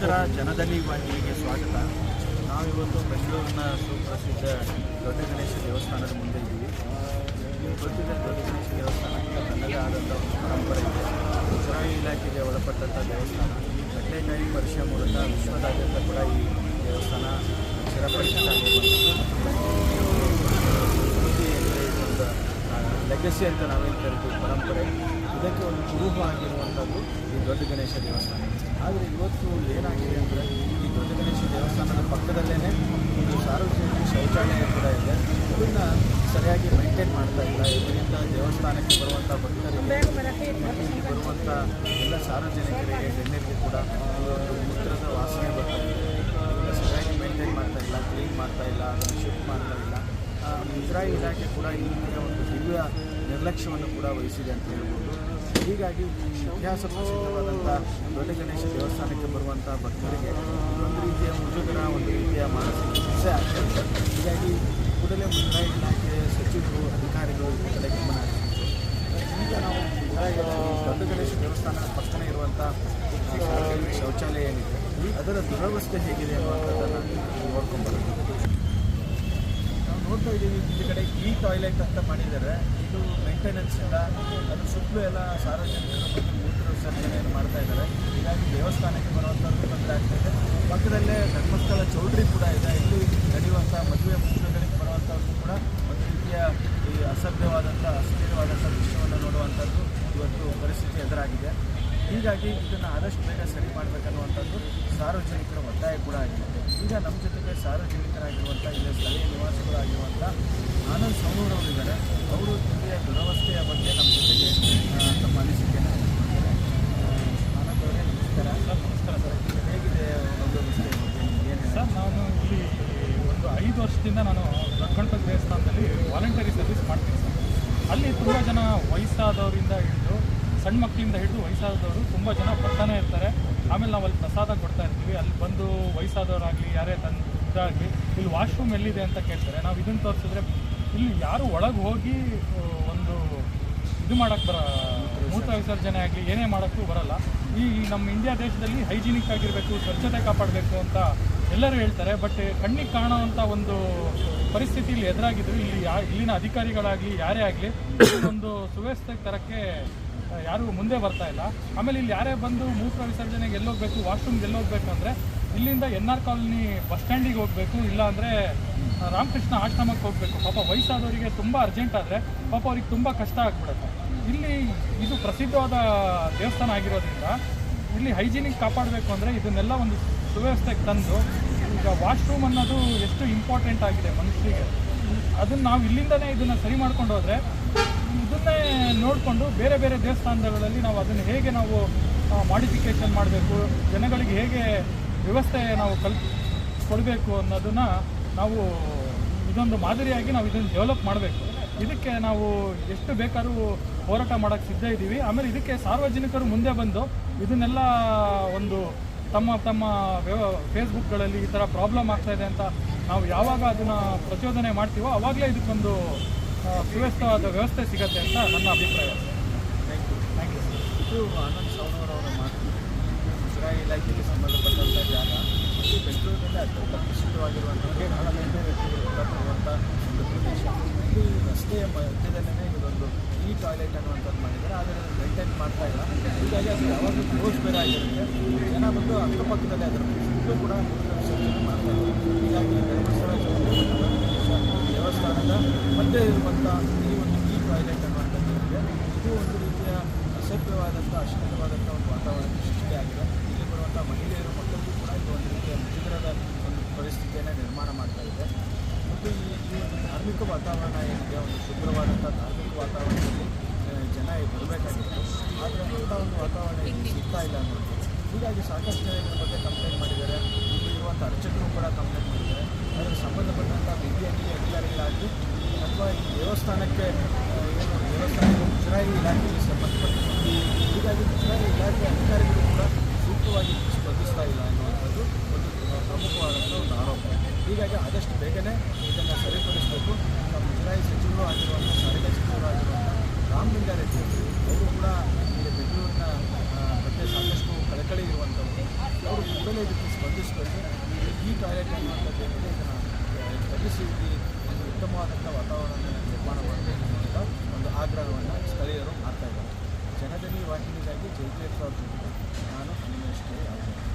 ನಮಸ್ಕಾರ ಜನದಲ್ಲಿ ವಾಹಿನಿಗೆ ಸ್ವಾಗತ. ನಾವಿವತ್ತು ಬೆಂಗಳೂರಿನ ಸುಪ್ರಸಿದ್ಧ ದೊಡ್ಡ ಗಣೇಶ ದೇವಸ್ಥಾನದ ಮುಂದೆ ಇದ್ದೀವಿ. ಈ ಗೊತ್ತಿದೆ ದೊಡ್ಡ ಗಣೇಶ ದೇವಸ್ಥಾನಕ್ಕೆ ತನ್ನದೇ ಆದಂಥ ಒಂದು ಪರಂಪರೆ ಇದೆ. ಮುಜರಾಯಿ ಇಲಾಖೆಗೆ ಒಳಪಟ್ಟಂಥ ದೇವಸ್ಥಾನ. ಕಟ್ಟೆಕಾಯಿ ಪರಿಷೆ ಮೂಲಕ ವಿಶ್ವದಾದ್ಯಂತ ಕೂಡ ಈ ದೇವಸ್ಥಾನ ಚಿರಪರಿಚಿತ ಲೆಗಸಿ ಅಂತ ನಾವೇನು ಕರಿತೀವಿ? ಪರಂಪರೆ. ಇದಕ್ಕೆ ಒಂದು ಕುರುಹು ಆಗಿರುವಂಥದ್ದು ಈ ದೊಡ್ಡ ಗಣೇಶ ದೇವಸ್ಥಾನ. ಆದರೆ ಇವತ್ತು ಏನಾಗಿದೆ ಅಂದರೆ ಈ ದೊಡ್ಡ ಗಣೇಶ ದೇವಸ್ಥಾನದ ಪಕ್ಕದಲ್ಲೇ ಒಂದು ಸಾರ್ವಜನಿಕ ಶೌಚಾಲಯ ಕೂಡ ಇದೆ. ಇದನ್ನು ಸರಿಯಾಗಿ ಮೇಂಟೈನ್ ಮಾಡ್ತಾ ಇಲ್ಲ. ಇದರಿಂದ ದೇವಸ್ಥಾನಕ್ಕೆ ಬರುವಂಥ ಭಕ್ತರಿಗೆ ಇಲ್ಲಿ ಬರುವಂಥ ಎಲ್ಲ ಸಾರ್ವಜನಿಕರಿಗೆ, ಗಣ್ಯರಿಗೆ ಕೂಡ ಒಂದು ಮೂತ್ರದ ವಾಸನೆ ಬರ್ತಾ ಇದೆ. ಇದನ್ನು ಸರಿಯಾಗಿ ಮೇಂಟೈನ್ ಮಾಡ್ತಾ ಇಲ್ಲ ಕ್ಲೀನ್ ಮಾಡ್ತಾ ಇಲ್ಲ, ಅದನ್ನು ಶಿಫ್ಟ್ ಮಾಡ್ತಾ ಇಲ್ಲ. ಮುಜರಾಯಿ ಇಲಾಖೆ ಕೂಡ ಈ ಒಂದು ದಿವ್ಯ ನಿರ್ಲಕ್ಷ್ಯವನ್ನು ಕೂಡ ವಹಿಸಿದೆ ಅಂತ ಹೇಳ್ಬೋದು. ಹೀಗಾಗಿ ಇತಿಹಾಸ ಪ್ರಸಿದ್ಧವಾದಂಥ ದೊಡ್ಡ ಗಣೇಶ ದೇವಸ್ಥಾನಕ್ಕೆ ಬರುವಂಥ ಭಕ್ತರಿಗೆ ಒಂದು ರೀತಿಯ ಮುಜುಗರ, ಒಂದು ರೀತಿಯ ಮಾನಸಿಕ ಹಿಂಸೆ ಆಗ್ತದೆ ಹೀಗಾಗಿ ಕೂಡಲೇ ಮುಜರಾಯಿ ಇಲಾಖೆ ಸಚಿವರು, ಅಧಿಕಾರಿಗಳು ಈ ಕಡೆ ಗಮನ ಈಗ ನಾವು ದೊಡ್ಡ ಗಣೇಶ ದೇವಸ್ಥಾನದ ಪಕ್ಕನೇ ಇರುವಂಥ ಶೌಚಾಲಯ ಏನಿದೆ, ಅದರ ದುರವಸ್ಥೆ ಹೇಗಿದೆ ಅನ್ನುವಂಥದ್ದನ್ನು ನಾವು ನೋಡ್ತಾ ಇದ್ದೀವಿ. ಈ ಕಡೆ ಈ ಟಾಯ್ಲೆಟ್ ಅಂತ ಮಾಡಿದ್ದಾರೆ. ಇದು ಮೇಂಟೆನೆನ್ಸ್ ಇಲ್ಲ ಅದ್ರ ಸುತ್ತಲೂ ಎಲ್ಲ ಸಾರ್ವಜನಿಕರು ಮತ್ತು ಮೂತ್ರ ವಿಸರ್ಜನೆಯನ್ನು ಮಾಡ್ತಾ ಇದ್ದಾರೆ. ಹೀಗಾಗಿ ದೇವಸ್ಥಾನಕ್ಕೆ ಬರುವಂಥದ್ದು ತೊಂದರೆ ಆಗ್ತಾಯಿದೆ ಪಕ್ಕದಲ್ಲೇ ಧರ್ಮಸ್ಥಳ ಚೌಲ್ಟ್ರಿ ಕೂಡ ಇದೆ. ಇಲ್ಲಿ ನಡೆಯುವಂಥ ಮದುವೆ ಮುಂಚೂಣಿಗಳಿಗೆ ಬರುವಂಥದ್ದು ಕೂಡ ಒಂದು ರೀತಿಯ ಈ ಅಸಭ್ಯವಾದಂಥ ಅಸ್ಥಿರವಾದಂಥ ದೃಶ್ಯವನ್ನು ನೋಡುವಂಥದ್ದು ಇವತ್ತು ಪರಿಸ್ಥಿತಿ ಎದುರಾಗಿದೆ. ಹೀಗಾಗಿ ಇದನ್ನು ಆದಷ್ಟು ಬೇಗ ಸರಿ ಮಾಡಬೇಕನ್ನುವಂಥದ್ದು ಸಾರ್ವಜನಿಕರ ಒತ್ತಾಯ ಕೂಡ ಆಗಿರುತ್ತೆ ಈಗ ನಮ್ಮ ಜೊತೆಗೆ ಸಾರ್ವಜನಿಕರಾಗಿರುವಂಥ ಇಲ್ಲಿ ಸ್ಥಳೀಯ ನಿವಾಸಿಗಳಾಗಿರುವಂಥ ಆನಂದ್ ಸೌನೂರ್ ಅವರು ಇದ್ದಾರೆ. ಅವರು ಇಲ್ಲಿಯ ದುರವಸ್ಥೆಯ ಬಗ್ಗೆ ನಮ್ಮ ಜೊತೆಗೆ ತಮ್ಮ ಅನಿಸಿಕೆಯನ್ನು ಹಂಚಿಕೊಂಡಿದ್ದಾರೆ. ಆನಂದ್ ಅವರೇ ನಮಸ್ಕಾರ. ನಮಸ್ಕಾರ. ಸರ್ ಹೇಗಿದೆ ಒಂದು ಬಗ್ಗೆ? ಏನು ಸರ್ ನಾನು ಇಲ್ಲಿ ಒಂದು ಐದು ವರ್ಷದಿಂದ ನಾನು ಗಣಪತಿ ದೇವಸ್ಥಾನದಲ್ಲಿ ವಾಲಂಟರಿ ಸರ್ವಿಸ್ ಮಾಡ್ತೀನಿ ಸರ್. ಅಲ್ಲಿ ತುಂಬ ಜನ ವಯಸ್ಸಾದವರಿಂದ ಹಿಡಿದು ಸಣ್ಣ ಮಕ್ಕಳಿಂದ ಹಿಡಿದು ವಯಸ್ಸಾದವರು ತುಂಬ ಜನ ಬರ್ತಾನೆ ಇರ್ತಾರೆ. ಆಮೇಲೆ ನಾವು ಅಲ್ಲಿ ಪ್ರಸಾದ ಕೊಡ್ತಾ ಇರ್ತೀವಿ. ಅಲ್ಲಿ ಬಂದು ವಯಸ್ಸಾದವರಾಗಲಿ, ಯಾರೇ ತನ್ನ ಇದಾಗಲಿ, ಇಲ್ಲಿ ವಾಶ್ರೂಮ್ ಎಲ್ಲಿದೆ ಅಂತ ಕೇಳ್ತಾರೆ. ನಾವು ಇದನ್ನು ತೋರಿಸಿದ್ರೆ ಇಲ್ಲಿ ಯಾರು ಒಳಗೆ ಹೋಗಿ ಒಂದು ಇದು ಮಾಡೋಕ್ಕೆ ಬರ, ಮೂತ್ರ ವಿಸರ್ಜನೆ ಆಗಲಿ, ಏನೇ ಮಾಡೋಕ್ಕೂ ಬರಲ್ಲ. ಈ ನಮ್ಮ ಇಂಡಿಯಾ ದೇಶದಲ್ಲಿ ಹೈಜಿನಿಕ್ ಆಗಿರಬೇಕು, ಸ್ವಚ್ಛತೆ ಕಾಪಾಡಬೇಕು ಅಂತ ಎಲ್ಲರೂ ಹೇಳ್ತಾರೆ ಬಟ್ ಕಣ್ಣಿಗೆ ಕಾಣುವಂಥ ಒಂದು ಪರಿಸ್ಥಿತಿ ಇಲ್ಲಿ ಎದುರಾಗಿದ್ರು. ಇಲ್ಲಿ ಯಾ, ಇಲ್ಲಿನ ಅಧಿಕಾರಿಗಳಾಗಲಿ, ಯಾರೇ ಆಗಲಿ ಒಂದು ಸುವ್ಯವಸ್ಥೆಗೆ ತರಕ್ಕೆ ಯಾರಿಗೂ ಯಾರೂ ಮುಂದೆ ಬರ್ತಾ ಇಲ್ಲ. ಆಮೇಲೆ ಇಲ್ಲಿ ಯಾರೇ ಬಂದು ಮೂತ್ರ ವಿಸರ್ಜನೆಗೆ ಎಲ್ಲೋಗ್ಬೇಕು, ವಾಶ್ರೂಮ್ಗೆ ಎಲ್ಲೋಗ್ಬೇಕು ಅಂದರೆ, ಇಲ್ಲಿಂದ ಎನ್ ಆರ್ ಕಾಲೋನಿ ಬಸ್ ಸ್ಟ್ಯಾಂಡಿಗೆ ಹೋಗಬೇಕು, ಇಲ್ಲ ಅಂದರೆ ರಾಮಕೃಷ್ಣ ಆಶ್ರಮಕ್ಕೆ ಹೋಗಬೇಕು. ಪಾಪ ವಯಸ್ಸಾದವರಿಗೆ ತುಂಬ ಅರ್ಜೆಂಟ್ ಆದರೆ, ಪಾಪ ಅವ್ರಿಗೆ ತುಂಬ ಕಷ್ಟ ಆಗ್ಬಿಡುತ್ತೆ. ಇಲ್ಲಿ ಇದು ಪ್ರಸಿದ್ಧವಾದ ದೇವಸ್ಥಾನ ಆಗಿರೋದ್ರಿಂದ, ಇಲ್ಲಿ ಹೈಜೀನಿಕ್ ಕಾಪಾಡಬೇಕು ಅಂದರೆ ಇದನ್ನೆಲ್ಲ ಒಂದು ಸುವ್ಯವಸ್ಥೆಗೆ ತಂದು, ಈಗ ವಾಶ್ರೂಮ್ ಅನ್ನೋದು ಎಷ್ಟು ಇಂಪಾರ್ಟೆಂಟ್ ಆಗಿದೆ ಮನುಷ್ಯರಿಗೆ. ಅದನ್ನು ನಾವು ಇಲ್ಲಿಂದನೇ ಇದನ್ನು ಸರಿ ಮಾಡ್ಕೊಂಡು ಹೋದರೆ, ಇದನ್ನೇ ನೋಡಿಕೊಂಡು ಬೇರೆ ಬೇರೆ ದೇವಸ್ಥಾನಗಳಲ್ಲಿ ನಾವು ಅದನ್ನು ಹೇಗೆ ನಾವು ಮಾಡಿಫಿಕೇಷನ್ ಮಾಡಬೇಕು, ಜನಗಳಿಗೆ ಹೇಗೆ ವ್ಯವಸ್ಥೆ ನಾವು ಕಲ್ ಕೊಡಬೇಕು ಅನ್ನೋದನ್ನು ನಾವು ಇದೊಂದು ಮಾದರಿಯಾಗಿ ನಾವು ಇದನ್ನು ಡೆವಲಪ್ ಮಾಡಬೇಕು. ಇದಕ್ಕೆ ನಾವು ಎಷ್ಟು ಬೇಕಾದ್ರೂ ಹೋರಾಟ ಮಾಡೋಕ್ಕೆ ಸಿದ್ಧ ಇದ್ದೀವಿ ಆಮೇಲೆ ಇದಕ್ಕೆ ಸಾರ್ವಜನಿಕರು ಮುಂದೆ ಬಂದು ಇದನ್ನೆಲ್ಲ ಒಂದು ತಮ್ಮ ತಮ್ಮ ಫೇಸ್ಬುಕ್ಗಳಲ್ಲಿ ಈ ಥರ ಪ್ರಾಬ್ಲಮ್ ಆಗ್ತಾ ಇದೆ ಅಂತ ನಾವು ಯಾವಾಗ ಅದನ್ನು ಪ್ರಚೋದನೆ ಮಾಡ್ತೀವೋ ಆವಾಗಲೇ ಇದಕ್ಕೊಂದು ಸುವ್ಯವಸ್ಥವಾದ ವ್ಯವಸ್ಥೆ ಸಿಗತ್ತೆ ಅಂತ ನನ್ನ ಅಭಿಪ್ರಾಯ. ಥ್ಯಾಂಕ್ ಯು ಥ್ಯಾಂಕ್ ಯು ಇದು ಆನಂದ್ ಅವರ ಮಾತು. ಮುಜರಾಯಿ ಇಲಾಖೆಗೆ ಸಂಬಂಧಪಟ್ಟಂಥ ಜಾಗ. ಮತ್ತು ಬೆಂಗಳೂರಿನಲ್ಲಿ ಅತ್ಯಂತ ಪ್ರಸಿದ್ಧವಾಗಿರುವಂಥ ಬಹಳಷ್ಟು ವ್ಯಕ್ತಿಗಳು ಕೂಡ ಬರುವಂಥ ಒಂದು ಪ್ರದೇಶ. ಇಲ್ಲಿ ರಸ್ತೆಯ ಮಧ್ಯದಲ್ಲೇ ಈ ಟಾಯ್ಲೆಟ್ ಅನ್ನುವಂಥದ್ದು ಮಾಡಿದ್ದಾರೆ, ಆದರೆ ಮೇಂಟೈನ್ ಮಾಡ್ತಾ ಇಲ್ಲ. ಹೀಗಾಗಿ ಅದು ಯಾವಾಗಲೂ ಕ್ಲೋಸ್ ಬೇರೆ ಆಗಿರುತ್ತೆ. ಜನ ಬಂದು ಅಕ್ಕಪಕ್ಕದಲ್ಲಿ ಅದರ ಸುತ್ತಲೂ ಕೂಡ ವಿಸರ್ಜನೆ ಮಾಡ್ತಾ ಇದ್ದಾರೆ. ಹೀಗಾಗಿ ಧರ್ಮಸ್ಥಳ ದೇವಸ್ಥಾನದ ಮಧ್ಯೆ ಇರುವಂಥ ಈ ಒಂದು ಈ ಟಾಯ್ಲೆಟ್ ಅನ್ನುವಂಥದ್ದು ಇದೆ. ಇದು ಒಂದು ರೀತಿಯ ಅಸಭ್ಯವಾದಂಥ ಅಶ್ಲೀಲವಾದಂಥ ಒಂದು ವಾತಾವರಣ ಸೃಷ್ಟಿಯಾಗಿದೆ. ಇಲ್ಲಿ ಬರುವಂಥ ಮಹಿಳೆಯರು, ಮಕ್ಕಳಿಗೂ ಕೂಡ ಇದು ಒಂದು ರೀತಿಯ ಮುಜುಗರದ ಒಂದು ಪರಿಸ್ಥಿತಿಯನ್ನು ನಿರ್ಮಾಣ ಮಾಡ್ತಾ ಇದೆ. ಮತ್ತು ಈ ಈ ಒಂದು ಧಾರ್ಮಿಕ ವಾತಾವರಣ ಏನಿದೆ, ಒಂದು ಶುಭ್ರವಾದಂಥ ಧಾರ್ಮಿಕ ವಾತಾವರಣದಲ್ಲಿ ಜನ ಬರಬೇಕಾಗಿತ್ತು ಆದರೆ ಅಂಥ ಒಂದು ವಾತಾವರಣ ಇಲ್ಲಿ ಸಿಗ್ತಾ ಇಲ್ಲ ಅನ್ನೋದು ಹೀಗಾಗಿ ಸಾಕಷ್ಟು ಜನ ಬಗ್ಗೆ ಕಂಪ್ಲೇಂಟ್ ಮಾಡಿದ್ದಾರೆ. ಇಲ್ಲಿ ಇರುವಂಥ ಅರ್ಚಕರು ಕೂಡ ಕಂಪ್ಲೇಂಟ್ ಮಾಡಿದ್ದಾರೆ. ಅದರ ಸಂಬಂಧಪಟ್ಟಂಥ ಬಿ ಬಿ ಎಂ ಅಧಿಕಾರಿಗಳಾಗಲಿ, ಅಥವಾ ಈ ದೇವಸ್ಥಾನಕ್ಕೆ ಏನು ದೇವಸ್ಥಾನ ಮುಜರಾಯಿ ಇಲಾಖೆಗೆ ಸಂಬಂಧಪಟ್ಟಂತೆ. ಹೀಗಾಗಿ ಮುಜರಾಯಿ ಇಲಾಖೆ ಅಧಿಕಾರಿಗಳು ಕೂಡ ಸೂಕ್ತವಾಗಿ ಸ್ಪಂದಿಸ್ತಾ ಇಲ್ಲ ಅನ್ನುವಂಥದ್ದು ಒಂದು ಪ್ರಮುಖವಾದಂಥ ಒಂದು ಆರೋಪ ಹೀಗಾಗಿ ಆದಷ್ಟು ಬೇಗನೆ ಇದನ್ನು ಸರಿಪಡಿಸಬೇಕು. ನಮ್ಮ ಮುಜರಾಯಿ ಸಚಿವರು ಆಗಿರುವಂಥ ಸಾರಿಗೆ ಸಚಿವರು ಆಗಿರುವಂಥ ರಾಮಲಿಂಗಾರೆಡ್ಡಿ ಅವರು ಕೂಡ ಇಲ್ಲಿ ಬೆಂಗಳೂರಿನ ಬಗ್ಗೆ ಸಾಕಷ್ಟು ಕಳಕಳಿ ಇರುವಂಥವ್ರು ಅವರು ಕೂಡಲೇ ಇದಕ್ಕೆ ಸ್ಪಂದಿಸಬೇಕು. ಈ ಟಾಯ್ಲೆಟ್ ಅನ್ನುವಂಥದ್ದು ಏನಿದೆ ಇದನ್ನು ತಗ್ಗಿಸಿ ಇಲ್ಲಿ ಒಂದು ಉತ್ತಮವಾದಂಥ ವಾತಾವರಣವನ್ನು ನಿರ್ಮಾಣ ಮಾಡಬೇಕು ಅನ್ನುವಂಥ ಒಂದು ಆಗ್ರಹವನ್ನು ಸ್ಥಳೀಯರು ಮಾಡ್ತಾ ಇದ್ದಾರೆ. ಜನಧನಿ ವಾಹಿನಿಗಾಗಿ ಜೈ ಸಾವಿರದ ನಾನು ಅನಿಮೇಶ್ವರಿ ಆಗ್ರಹ